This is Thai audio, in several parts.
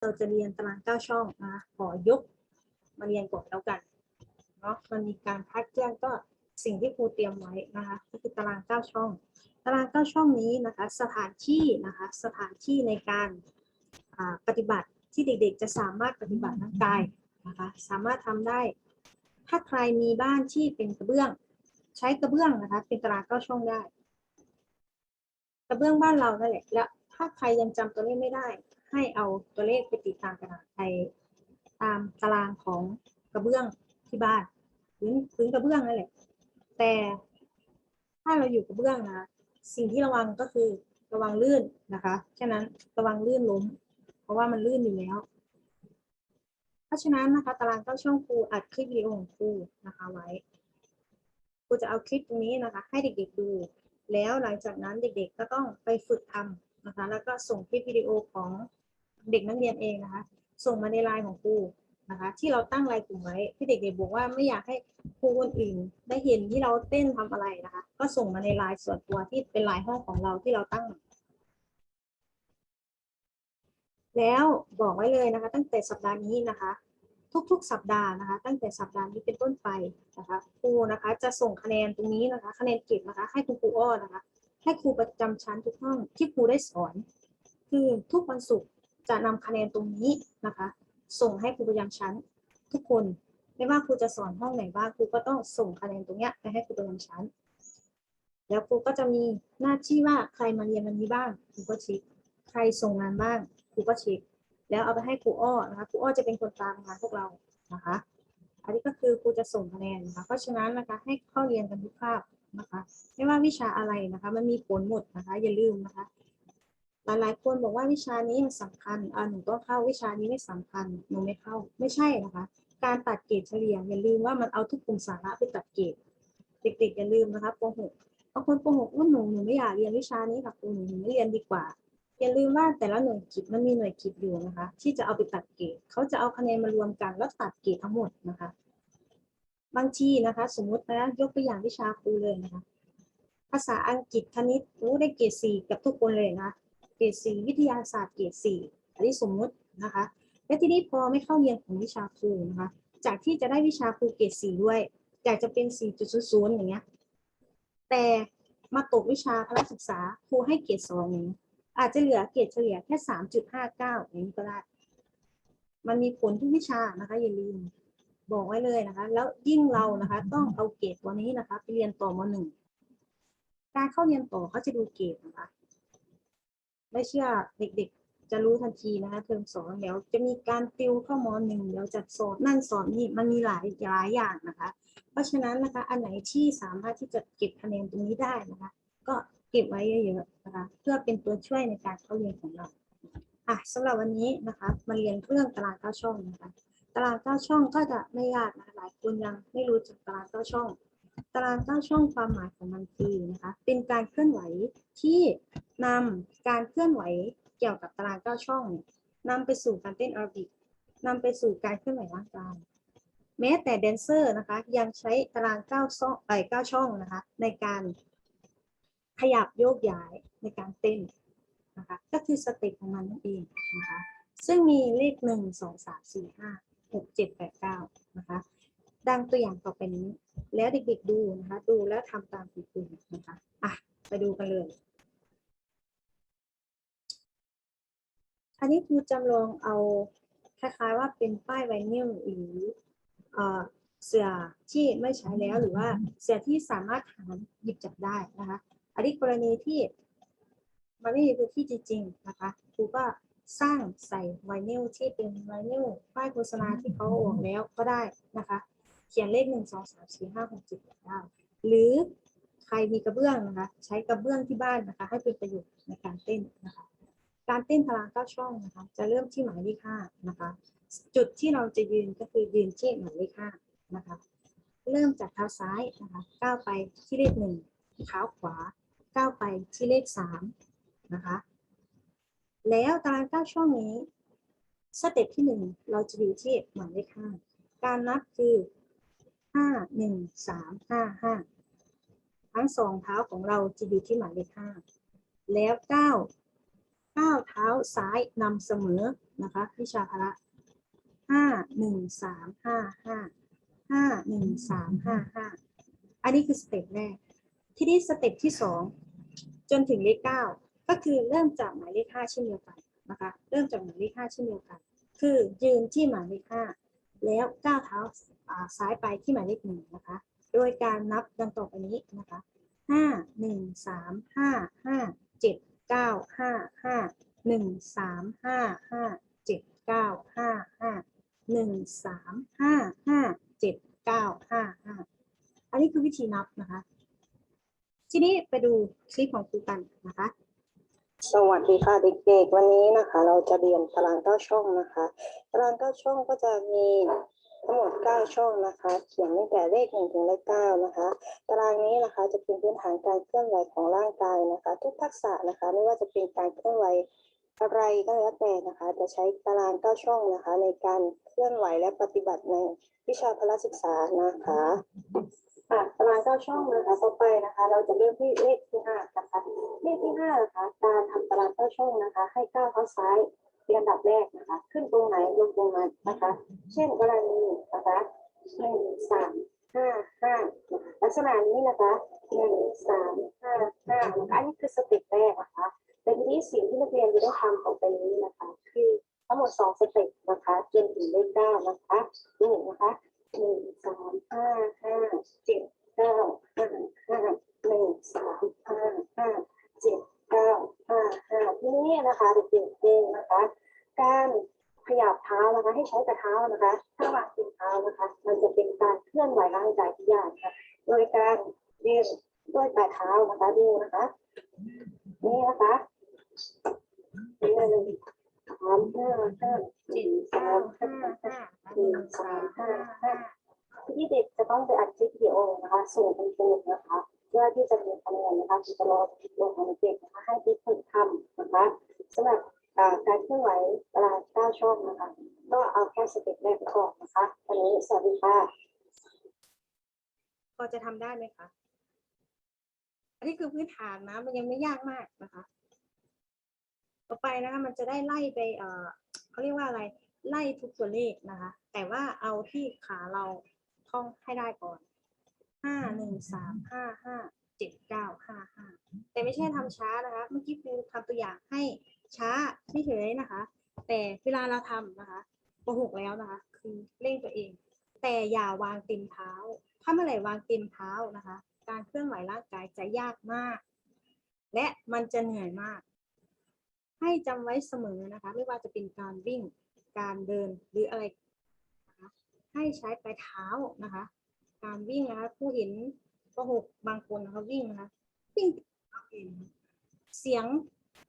เราจะเรียนตารางเก้าช่องนะขอยกมาเรียนก่อนแล้วกันเนาะมันมีการพักแจ้งก็สิ่งที่ครูเตรียมไว้นะคะก็คือตารางเก้าช่อง ตารางเก้าช่องนี้นะคะ สถานที่นะคะสถานที่ในการปฏิบัติที่เด็กๆ จะสามารถปฏิบัติร่างกายนะคะสามารถทำได้ ถ้าใครมีบ้านที่เป็นกระเบื้อง ใช้กระเบื้องนะคะ เป็นตารางเก้าช่องได้ กระเบื้องบ้านเรานั่นแหละแล้วถ้าใครยังจำตัวเลขไม่ได้ ให้เอาตัวเลขไปติดตามกระดาษไปตามตารางของกระเบื้องที่บ้านพื้นพื้นกระเบื้องนั่นแหละ แต่ถ้าเราอยู่กระเบื้องนะสิ่งที่ระวังก็คือระวังลื่นนะคะฉะนั้นระวังลื่นล้ม เพราะว่ามันลื่นอยู่แล้ว เพราะฉะนั้นนะคะ ตารางเก้าช่องครูอัดคลิปวิดีโอของครูนะคะไว้ครูจะเอาคลิปตรงนี้นะคะ ให้เด็กๆดู แล้วหลังจากนั้นเด็กๆก็ต้องไปฝึกทำนะคะ แล้วก็ส่งคลิปวิดีโอของ เด็กนักเรียนเองนะคะ ส่งมาในไลน์ของครูนะคะ ที่เราตั้งไลน์กลุ่มไว้ที่เด็กๆบอกว่าไม่อยากให้ครูคนอื่นได้เห็นที่เราเต้นทำอะไรนะคะ ก็ส่งมาในไลน์ส่วนตัวที่เป็นไลน์ห้องของเราที่เราตั้ง แล้วบอกไว้เลยนะคะ ตั้งแต่สัปดาห์นี้นะคะ ทุกๆ สัปดาห์นะคะ ตั้งแต่สัปดาห์นี้เป็นต้นไปนะคะครูนะคะจะส่งคะแนนตรงนี้นะคะ คะแนนเก็บนะคะ ให้คุณครูอ้อนะคะให้ครูประจำชั้นทุกห้องที่ครูได้สอน คือทุกวันศุกร์ จะนำคะแนนตรงนี้นะคะ ส่งให้ครูประจำชั้นทุกคน ไม่ว่าครูจะสอนห้องไหนบ้างครูก็ต้องส่งคะแนนตรงเนี้ยไปให้ครูประจำชั้น แล้วครูก็จะมีหน้าที่ว่าใครมาเรียนวันนี้บ้างครูก็เช็คใครส่งงานบ้างครูก็เช็คแล้วเอาไปให้ครูอ้อนะคะครูอ้อจะเป็นคนตามงานพวกเรานะคะ อันนี้ก็คือครูจะส่งคะแนนนะคะเพราะฉะนั้นนะคะให้เข้าเรียนกันทุกคาบนะคะ ไม่ว่าวิชาอะไรนะคะ มันมีผลหมดนะคะ อย่าลืมนะคะ หลายๆคนบอกว่าวิชานี้มันสำคัญอ่าหนูต้องเข้าวิชานี้ไม่สำคัญหนูไม่เข้า ไม่ใช่นะคะ การตัดเกรดเฉลี่ยอย่าลืมว่ามันเอาทุกกลุ่มสาระไปตัดเกรดเด็กๆอย่าลืมนะคะป .6 บางคนป .6 ว่าหนูหนูไม่อยากเรียนวิชานี้ค่ะครูหนูหนูไม่เรียนดีกว่า อย่าลืมว่าแต่ละหน่วยกิจมันมีหน่วยกิจอยู่นะคะ ที่จะเอาไปตัดเกรดเขาจะเอาคะแนนมารวมกันแล้วตัดเกรดทั้งหมดนะคะ บางทีนะคะ สมมุตินะยกตัวอย่างวิชาครูเลยนะคะ ภาษาอังกฤษคณิตรู้ได้เกรดสี่กับทุกคนเลยนะ เกรดสี่วิทยาศาสตร์เกรดสี่อันนี้สมมุตินะคะ และทีนี้พอไม่เข้าเรียนของวิชาครูนะคะ จากที่จะได้วิชาครูเกรดสี่ด้วยอยากจะเป็นสี่จุดศูนย์อย่างเงี้ย แต่มาตกวิชาพละศึกษาครูให้เกรดสองอย่างอาจจะเหลือเกรดเฉลี่ยแค่สามจุดห้าเก้าอย่างนี้ก็ได้ มันมีผลทุกวิชานะคะอย่าลืมบอกไว้เลยนะคะ แล้วยิ่งเรานะคะ ต้องเอาเกรดตัวนี้นะคะ ไปเรียนต่อมหนึ่งการเข้าเรียนต่อเขาจะดูเกรดนะคะ ไม่เชื่อเด็กๆ จะรู้ทันทีนะคะเทอมสองแล้วจะมีการติวเข้ามอหนึ่งเดี๋ยวจะสอนนั่นสอนนี่มันมีหลายหลายอย่างนะคะ เพราะฉะนั้นนะคะอันไหนที่สามารถที่จะเก็บคะแนนตรงนี้ได้นะคะ ก็เก็บไว้เยอะๆนะคะเพื่อเป็นตัวช่วยในการเข้าเรียนของเราอะสำหรับวันนี้นะคะมาเรียนเรื่องตารางเก้าช่องนะคะตารางเก้าช่องก็จะไม่ยากนะคะหลายคนยังไม่รู้จักตารางเก้าช่อง ตารางเก้าช่องความหมายของมันคือนะคะ เป็นการเคลื่อนไหวที่ นำการเคลื่อนไหวเกี่ยวกับตารางเก้าช่องเนี่ยนำไปสู่การเต้นแอโรบิกนำไปสู่การเคลื่อนไหวร่างกายแม้แต่แดนเซอร์นะคะยังใช้ตารางเก้าช่องไอเก้าช่องนะคะในการขยับโยกย้ายในการเต้นนะคะก็คือสเต็ปของมันนั่นเองนะคะซึ่งมีเลขหนึ่งสองสามสี่ห้าหกเจ็ดแปดเก้านะคะดังตัวอย่างต่อไปนี้ แล้วเด็กๆดูนะคะ ดูแล้วทำตามคุณครูนะคะอะไปดูกันเลย นนี้ครูจำลองเอาคล้ายๆว่าเป็นป้ายไวนิลหรือเสื่อที่ไม่ใช้แล้วหรือว่าเสื่อที่สามารถหาหยิบจับได้นะคะอันนี้กรณีที่มันไม่มีพื้นที่จริงๆนะคะครูก็สร้างใส่ไวนิลที่เป็นไวนิลป้ายโฆษณาที่เขาออกแล้วก็ได้นะคะ เขียนเลขหนึ่งสองสามสี่ห้าหกเจ็ดแปดเก้าหรือใครมีกระเบื้องนะคะ ใช้กระเบื้องที่บ้านนะคะ ให้เป็นประโยชน์ในการเต้นนะคะ การเต้นพลังเก้าช่องนะคะ จะเริ่มที่หมายเลขห้านะคะ จุดที่เราจะยืนก็คือยืนที่หมายเลขห้านะคะ เริ่มจากเท้าซ้ายนะคะก้าวไปที่เลขหนึ่งเท้าขวาก้าวไปที่เลขสามนะคะ แล้วตารางเก้าช่องนี้สเต็ปที่หนึ่งเราจะอยู่ที่หมายเลขห้าการนับคือห้าหนึ่งสามห้าห้าทั้งสองเท้าของเราจะอยู่ที่หมายเลขห้าแล้วก้าว ก้าวเท้าซ้ายนำเสมอนะคะวิชาพละห้าหนึ่งสามห้าห้าห้าหนึ่งสามห้าห้าอันนี้คือสเต็ปแรก ทีนี้สเต็ปที่สองจนถึงเลขเก้าก็คือเริ่มจากหมายเลขห้าเช่นเดียวกันนะคะเริ่มจากหมายเลขห้าเช่นเดียวกัน คือยืนที่หมายเลขห้าแล้วก้าวเท้าอ่าซ้ายไปที่หมายเลขหนึ่งนะคะ โดยการนับดังต่อไปนี้นะคะห้าหนึ่งสามห้าห้าเจ็ด เก้าห้าห้าหนึ่งสามห้าห้าเจ็ดเก้าห้าห้าหนึ่งสามห้าห้าเจ็ดเก้าห้าห้าอันนี้คือวิธีนับนะคะ ทีนี้ไปดูคลิปของครูกันนะคะสวัสดีค่ะเด็กๆ วันนี้นะคะ เราจะเรียนตารางเก้าช่องนะคะ ตารางเก้าช่องก็จะมี ทั้งหมดเก้าช่องนะคะ เขียนตั้งแต่เลขหนึ่งถึงเลขเก้านะคะ ตารางนี้นะคะจะเป็นพื้นฐานการเคลื่อนไหวของร่างกายนะคะ ทุกทักษะนะคะ ไม่ว่าจะเป็นการเคลื่อนไหวอะไรก็แล้วแต่นะคะ จะใช้ตารางเก้าช่องนะคะ ในการเคลื่อนไหวและปฏิบัติในวิชาพละศึกษานะคะค่ะตารางเก้าช่องนะคะต่อไปนะคะ เราจะเริ่มที่เลขที่ห้านะคะเลขที่ห้านะคะ การทำตารางเก้าช่องนะคะ ให้ก้าวเท้าซ้าย เป็นอันดับแรกนะคะ ขึ้นตรงไหนลงตรงนั้นนะคะ เช่นกรณีนะคะหนึ่งสามห้าห้าลักษณะนี้นะคะหนึ่งสามห้าห้านะคะอันนี้คือสเต็ปแรกนะคะแต่ทีนี้สิ่งที่นักเรียนจะต้องทำต่อไปนี้นะคะ คือทั้งหมดสองสเต็ปนะคะจนถึงเลขเก้านะคะนี่นะคะหนึ่งสามห้าห้าเจ็ดเก้าห้าห้าหนึ่งสาม นี้นะคะเด็กๆเองนะคะ การขยับเท้านะคะ ให้ใช้แต่เท้านะคะ ถ้าวางติดเท้านะคะ มันจะเป็นการเคลื่อนไหวร่างกายที่ยากค่ะโดยการยืนด้วยปลายเท้านะคะดูนะคะ นี่นะคะหนึ่งสามห้าห้าเจ็ดสาเก้มห้าห้าหนึ่งสามห้าห้าที่เด็กจะต้องไปอัดคลิปวิดีโอนะคะส่งเป็นตัวนะคะ พื่อที่จะมีคะแนนนะคะจะรอลงของเด็กนะคะให้ที่ฝึกทำนะคะสำหรับการเคลื่อนไหวเวลาก้าช่องนะคะ ก็เอาแค่สเต็ปแรกก่อนนะคะวันนี้สวัสดีค่ะพอจะทำได้ไหมคะอันนี้คือพื้นฐานนะมันยังไม่ยากมากนะคะ ต่อไปนะคะมันจะได้ไล่ไปเอ่อเขาเรียกว่าอะไรไล่ทุกตัวเลขนะคะ แต่ว่าเอาที่ขาเราท่องให้ได้ก่อน ห้าหนึ่งสามห้าห้าเจ็ดเก้าห้าห้าแต่ไม่ใช่ทำช้านะคะ เมื่อกี้ครูทำตัวอย่างให้ช้าเฉยๆนะคะ แต่เวลาเราทำนะคะโกหกแล้วนะคะ คือเร่งตัวเอง แต่อย่าวางเต็มเท้า ถ้าเมื่อไหร่วางเต็มเท้านะคะ การเคลื่อนไหวร่างกายจะยากมาก และมันจะเหนื่อยมาก ให้จำไว้เสมอนะคะ ไม่ว่าจะเป็นการวิ่งการเดินหรืออะไรนะคะให้ใช้ปลายเท้านะคะ การวิ่งนะคะผู้เห็นก็หกบางคนนะคะวิ่งนะคะวิ่งเสียง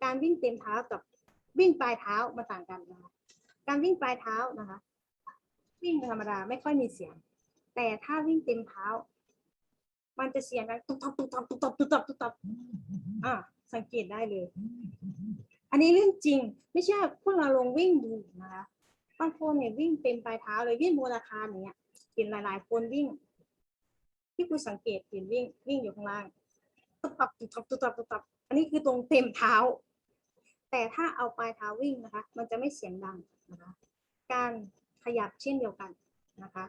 การวิ่งเต็มเท้ากับวิ่งปลายเท้ามันต่างกันนะคะการวิ่งปลายเท้านะคะ วิ่งธรรมดาไม่ค่อยมีเสียง แต่ถ้าวิ่งเต็มเท้า มันจะเสียงดังตุ๊บตับตุ๊บตับตุ๊บตับตุ๊บตับตุ๊บตับอ่าสังเกตได้เลย อันนี้เรื่องจริง ไม่ใช่พวกเราลงวิ่งดูนะคะบางคนเนี่ยวิ่งเต็มปลายเท้าเลยวิ่งบนอาคารอย่างเงี้ยเห็นหลาย ๆ คนวิ่ง ที่คุณสังเกตเห็นวิ่งวิ่งอยู่ข้างล่างตุ๊บตับตุ๊บตับตุ๊บตับตุ๊บตับอันนี้คือตรงเต็มเท้า แต่ถ้าเอาปลายเท้าวิ่งนะคะ มันจะไม่เสียงดังนะคะ การขยับเช่นเดียวกันนะคะ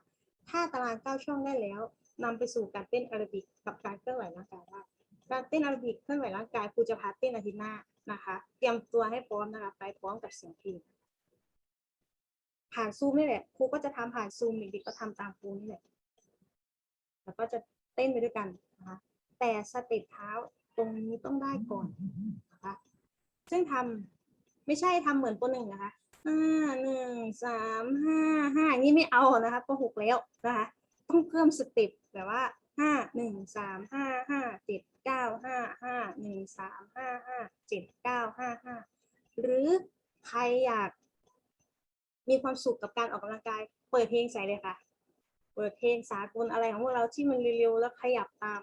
ถ้าตารางเก้าช่องได้แล้วนำไปสู่การเต้นอโรบิกกับการเคลื่อนไหวร่างกายได้การเต้นอโรบิกเคลื่อนไหวร่างกายครูจะพาเต้นอาทิตย์หน้านะคะ เตรียมตัวให้พร้อมนะคะ ไปพร้อมกับเสียงเพลงผ่านซูมนี่แหละครูก็จะทำผ่านซูมเด็กๆก็ทำตามครูนี่แหละ แล้วก็จะเต้นไปด้วยกันนะคะแต่สเต็ปเท้าตรงนี้ต้องได้ก่อนนะคะซึ่งทำไม่ใช่ทำเหมือนตัวหนึ่งนะคะห้าหนึ่งสามห้าห้านี้ไม่เอานะคะปหกแล้วนะคะต้องเพิ่มสเต็ปแบบว่าห้าหนึ่งสามห้าห้าเจ็ดเก้าห้าห้าหนึ่งสามห้าห้าเจ็ดเก้าห้าห้าหรือใครอยากมีความสุขกับการออกกำลังกาย เปิดเพลงใส่เลยค่ะ เปิดเพลงสากลอะไรของพวกเราที่มันเร็วๆแล้วขยับตาม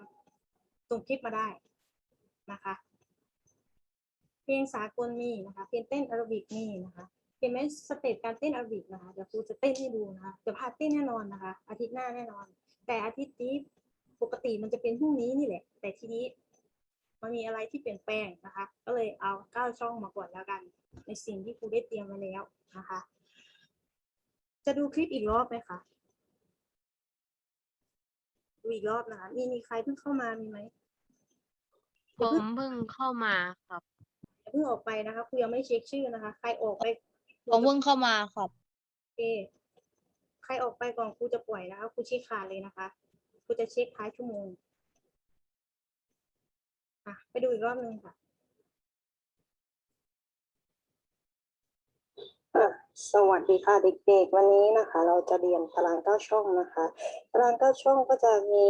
ส่งคลิปมาได้นะคะ เพลงสากลมีนะคะ เพลงเต้นแอโรบิกมีนะคะเห็นไหมสเต็ปการเต้นแอโรบิกนะคะเดี๋ยวครูจะเต้นให้ดูนะคะเดี๋ยวพาเต้นแน่นอนนะคะ อาทิตย์หน้าแน่นอน แต่อาทิตย์นี้ปกติมันจะเป็นพรุ่งนี้นี่แหละ แต่ทีนี้มันมีอะไรที่เปลี่ยนแปลงนะคะ ก็เลยเอาเก้าช่องมาก่อนแล้วกัน ในสิ่งที่ครูได้เตรียมไว้แล้วนะคะ จะดูคลิปอีกรอบไหมคะ ดูอีกรอบนะคะ มีมีใครเพิ่งเข้ามามีไหมผมเพิ่งเข้ามาครับ อย่าเพิ่งออกไปนะคะครูยังไม่เช็คชื่อนะคะ ใครออกไปผมเพิ่งเข้ามาครับโอเคใครออกไปก่อนครูจะปล่อยนะคะครูเช็คขาดเลยนะคะครูจะเช็คท้ายชั่วโมงอะไปดูอีกรอบหนึ่งค่ะ สวัสดีค่ะเด็กๆ วันนี้นะคะ เราจะเรียนตารางเก้าช่องนะคะตารางเก้าช่องก็จะมี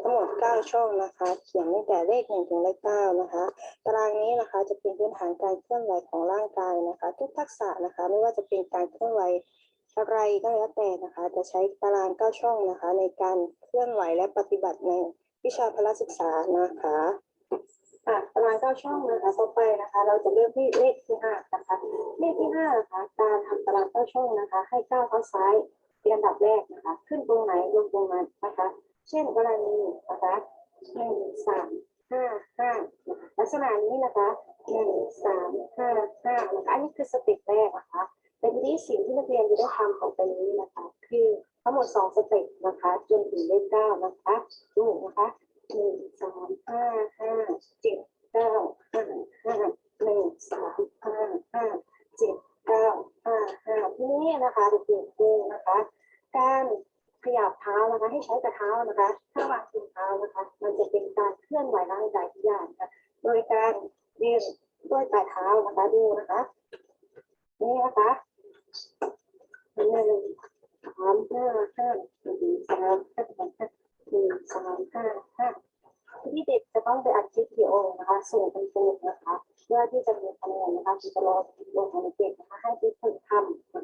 ทั้งหมดเก้าช่องนะคะ เขียนตั้งแต่เลขหนึ่งถึงเลขเก้านะคะ ตารางนี้นะคะจะเป็นพื้นฐานการเคลื่อนไหวของร่างกายนะคะ ทุกทักษะนะคะ ไม่ว่าจะเป็นการเคลื่อนไหวอะไรก็แล้วแต่นะคะ จะใช้ตารางเก้าช่องนะคะ ในการเคลื่อนไหวและปฏิบัติในวิชาพละศึกษานะคะ อะตารางเก้าช่องนะคะต่อไปนะคะ เราจะเริ่มที่เลขที่ห้านะคะเลขที่ห้านะคะการทำตารางเก้าช่องนะคะ ให้ก้าวเท้าซ้ายเป็นอันดับแรกนะคะ ขึ้นตรงไหนลงตรงนั้นนะคะ เช่นกรณีนะคะหนึ่งสามห้าห้าลักษณะนี้นะคะหนึ่งสามห้าห้านะคะอันนี้คือสเต็ปแรกนะคะแต่ทีนี้สิ่งที่นักเรียนจะได้ทำของไปนี้นะคะ คือทั้งหมดสองสเต็ปนะคะ จนถึงเลขเก้านะคะดูนะคะ หนึ่งสามห้าห้าเจ็ดเก้าห้าห้าหนึ่งสามห้าห้าเจ็ดเก้าห้าห้าทีนี้นะคะเด็กๆดูนะคะ การขยับเท้านะคะ ให้ใช้แต่เท้านะคะ ถ้าวางบนเท้านะคะ มันจะเป็นการเคลื่อนไหวร่างกายทุกอย่างนะคะโดยการยืนด้วยปลายเท้านะคะดูนะคะ นี่นะคะ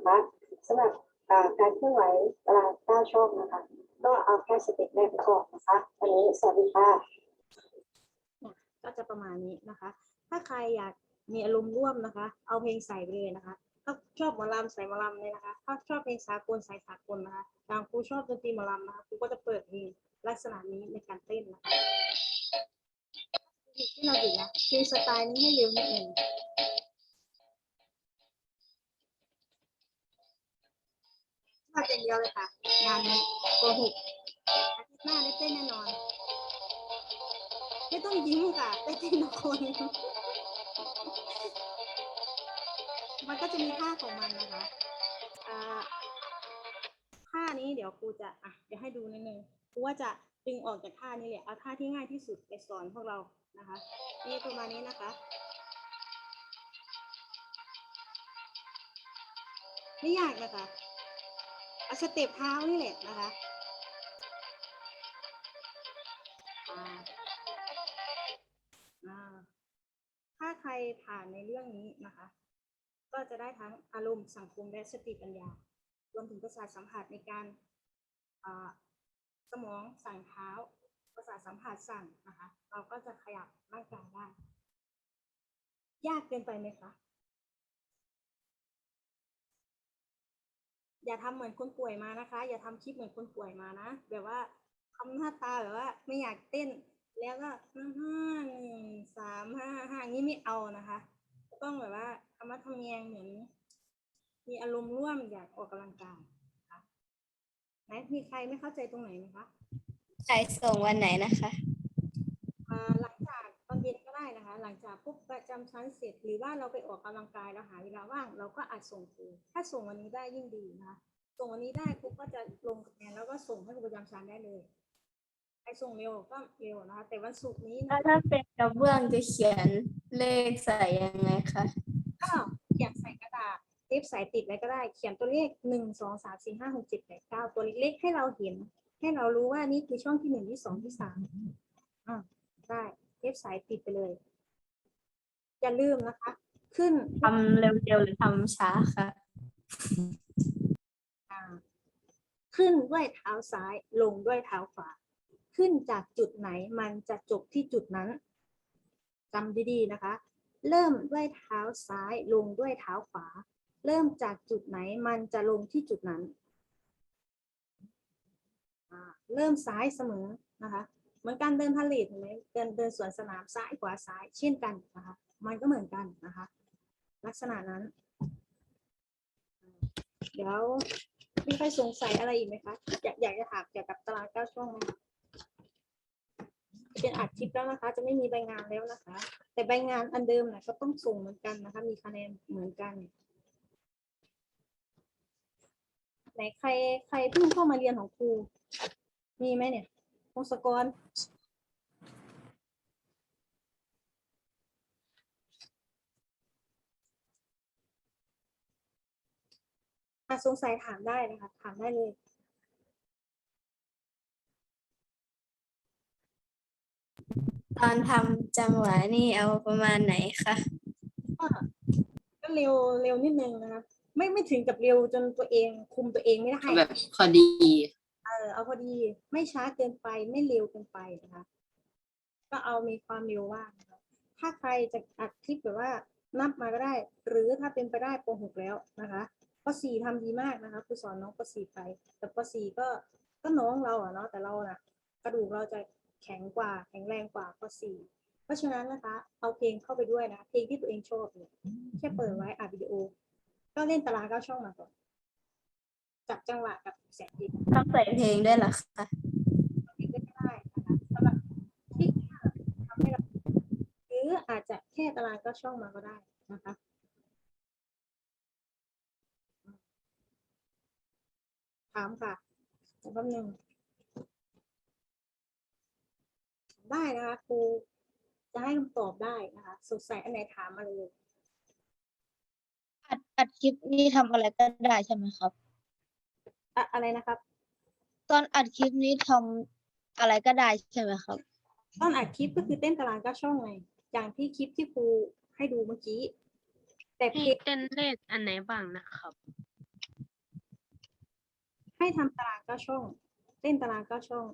นะคะสำหรับอ่าการเคลื่อนไหวตารางเก้าช่องนะคะ ก็เอาแค่สเต็ปแรกก่อนนะคะวันนี้สวัสดีค่ะก็จะประมาณนี้นะคะ ถ้าใครอยากมีอารมณ์ร่วมนะคะ เอาเพลงใส่ไปเลยนะคะ ถ้าชอบหมอลำใส่หมอลำเลยนะคะ ถ้าชอบเพลงสากลใส่สากลนะคะทางครูชอบดนตรีหมอลำนะคะครูก็จะเปิดเพลงลักษณะนี้ในการเต้นนะคะที่เราดูนะเพลงสไตล์นี้ให้เร็วนิดหนึ่ง มาเป็นเดียวเลยค่ะ งานนี้โกหกอาทิตย์หน้าได้เต้นแน่นอน ไม่ต้องยิ้มค่ะได้เต้นทุกคน มันก็จะมีท่าของมันนะคะท่านี้เดี๋ยวครูจะอะเดี๋ยวให้ดูนิดนึงครูว่าจะดึงออกจากท่านี้แหละเอาท่าที่ง่ายที่สุดไปสอนพวกเรานะคะนี่ประมาณนี้นะคะไม่ยากนะคะ สเต็ปเท้านี่แหละนะคะถ้าใครผ่านในเรื่องนี้นะคะ ก็จะได้ทั้งอารมณ์สังคมและสติปัญญา รวมถึงประสาทสัมผัสในการสมองสั่งเท้า ประสาทสัมผัสสั่งนะคะ เราก็จะขยับร่างกายได้ ยากเกินไปไหมคะ อย่าทำเหมือนคนป่วยมานะคะ อย่าทำคลิปเหมือนคนป่วยมานะแบบว่าทำหน้าตาแบบว่า ไม่อยากเต้น แล้วก็ห้าห้าหนึ่งสามห้าห้างี้ไม่เอานะคะต้องแบบว่าทำมาทำเนียงเหมือนมีอารมณ์ร่วมอยากออกกำลังกายนะคะไหนมีใครไม่เข้าใจตรงไหนไหมคะใครส่งวันไหนนะคะอ่า ได้นะคะ หลังจากปุ๊บประจำชั้นเสร็จ หรือว่าเราไปออกกำลังกายเราหาเวลาว่าง เราก็อาจส่งครูถ้าส่งวันนี้ได้ยิ่งดีนะคะส่งวันนี้ได้ครูก็จะลงคะแนนแล้วก็ส่งให้ครูประจำชั้นได้เลยใครส่งเร็วก็เร็วนะคะ แต่วันศุกร์นี้นะถ้าถ้าเป็นกระเบื้องจะเขียนเลขใส่ยังไงคะก็เขียนใส่กระดาษเทปใส่ติดไว้ก็ได้ เขียนตัวเลขหนึ่งสองสามสี่ห้าหกเจ็ดแปดเก้าตัวเล็กๆให้เราเห็น ให้เรารู้ว่านี่คือช่องที่หนึ่งที่สองที่สามอ่าได้ เทปใส่ติดไปเลย อย่าลืมนะคะ ขึ้นทำเร็วๆหรือทำช้าคะอ่าขึ้นด้วยเท้าซ้ายลงด้วยเท้าขวา ขึ้นจากจุดไหนมันจะจบที่จุดนั้นจำดีๆนะคะ เริ่มด้วยเท้าซ้ายลงด้วยเท้าขวา เริ่มจากจุดไหนมันจะลงที่จุดนั้นอ่าเริ่มซ้ายเสมอนะคะ เหมือนการเดินพาเลทเห็นไหมเดินเดินสวนสนามซ้ายขวาซ้ายเช่นกันนะคะ มันก็เหมือนกันนะคะ ลักษณะนั้น เดี๋ยวมีใครสงสัยอะไรอีกไหมคะ อยากอยากจะถามเกี่ยวกับตารางเก้าช่องไหมเป็นอัดคลิปแล้วนะคะ จะไม่มีใบงานแล้วนะคะ แต่ใบงานอันเดิมนะก็ต้องส่งเหมือนกันนะคะ มีคะแนนเหมือนกันไหนใครใครเพิ่งเข้ามาเรียนของครูมีไหมเนี่ย งศกรอะสงสัยถามได้นะคะ ถามได้เลยตอนทำจังหวะนี่เอาประมาณไหนคะก็เร็วเร็วนิดนึงนะคะไม่ไม่ถึงกับเร็วจนตัวเองคุมตัวเองไม่ได้เอาแบบพอดี เออเอาพอดีไม่ช้าเกินไปไม่เร็วเกินไปนะคะ ก็เอามีความเร็วว่างถ้าใครจะอัดคลิปแบบว่านับมาก็ได้ หรือถ้าเป็นไปได้ปหกแล้วนะคะปสี่ทำดีมากนะคะครูสอนน้องปสี่ไป แต่ปสี่ก็ก็น้องเราอะเนาะแต่เราน่ะกระดูกเราจะแข็งกว่า แข็งแรงกว่าปสี่เพราะฉะนั้นนะคะ เอาเพลงเข้าไปด้วยนะเพลงที่ตัวเองชอบเนี่ยแค่เปิดไว้อัดวิดีโอ ก็เล่นตารางเก้าช่องมาก่อน จับจังหวะกับแสงดีต้องใส่เพลงด้วยเหรอคะก็ได้นะคะสำหรับที่ทำให้เราหรืออาจจะแค่ตารางก็ช่องมาก็ได้นะคะถามค่ะแป๊บหนึ่งได้นะคะครูจะให้คำตอบได้นะคะสงสัยอันไหนถามมาเลยอัดอัดคลิปนี่ทำอะไรก็ได้ใช่ไหมครับ อะอะไรนะครับ ตอนอัดคลิปนี้ทำอะไรก็ได้ใช่ไหมครับ ตอนอัดคลิปก็คือเต้นตารางก็ช่องไงอย่างที่คลิปที่ครูให้ดูเมื่อกี้ แต่เพให้ลงเต้นเลขอันไหนบ้างนะครับ ให้ทำตารางเก้าช่อง เต้นตารางเก้าช่อง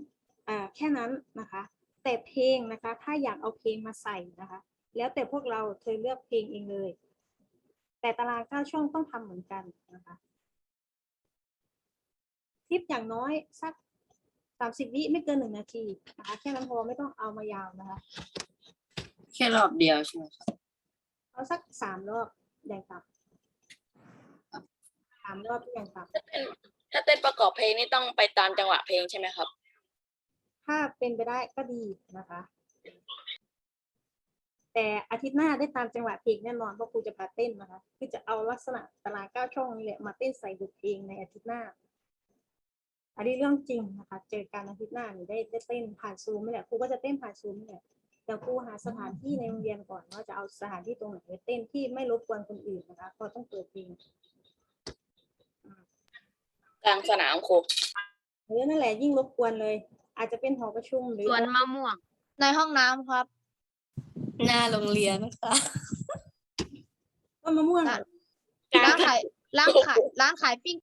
อ่าแค่นั้นนะคะ แต่เพลงนะคะ ถ้าอยากเอาเพลงมาใส่นะคะ แล้วแต่พวกเราเธอเลือกเพลงเองเลย แต่ตารางเก้าช่องต้องทำเหมือนกันนะคะค ลิปอย่างน้อยสักสามสิบวิไม่เกินหนึ่งนาทีนะคะแค่นั้นพอไม่ต้องเอามายาวนะคะ แค่รอบเดียวใช่ไหมครับเอาสักสามรอบอย่างต่ำสามรอบอย่างต่ำถ้าเต้นประกอบเพลงนี่ต้องไปตามจังหวะเพลงใช่ไหมครับ ถ้าเป็นไปได้ก็ดีนะคะ แต่อาทิตย์หน้าได้ตามจังหวะเพลงแน่นอนเพราะครูจะพาเต้นนะคะ คือจะเอาลักษณะตารางเก้าช่องนี่แหละมาเต้นใส่บทเพลงในอาทิตย์หน้า อันนี้เรื่องจริงนะคะ เจอกันอาทิตย์หน้านี่ได้ได้เต้นผ่านซูมนี่แหละครูก็จะเต้นผ่านซูมนี่แหละแต่ครูหาสถานที่ในโรงเรียนก่อนว่าจะเอาสถานที่ตรงไหนไปเต้นที่ไม่รบกวนคนอื่นนะคะเพราะต้องเปิดเพลงกลางสนามครูเออนั่นแหละยิ่งรบกวนเลย อาจจะเป็นหอประชุมหรือสวนมะม่วง ในห้องน้ำครับ หน้าโรงเรียนค่ะต้นมะม่วง ร้านขายร้านขายร้านขายปิ้ง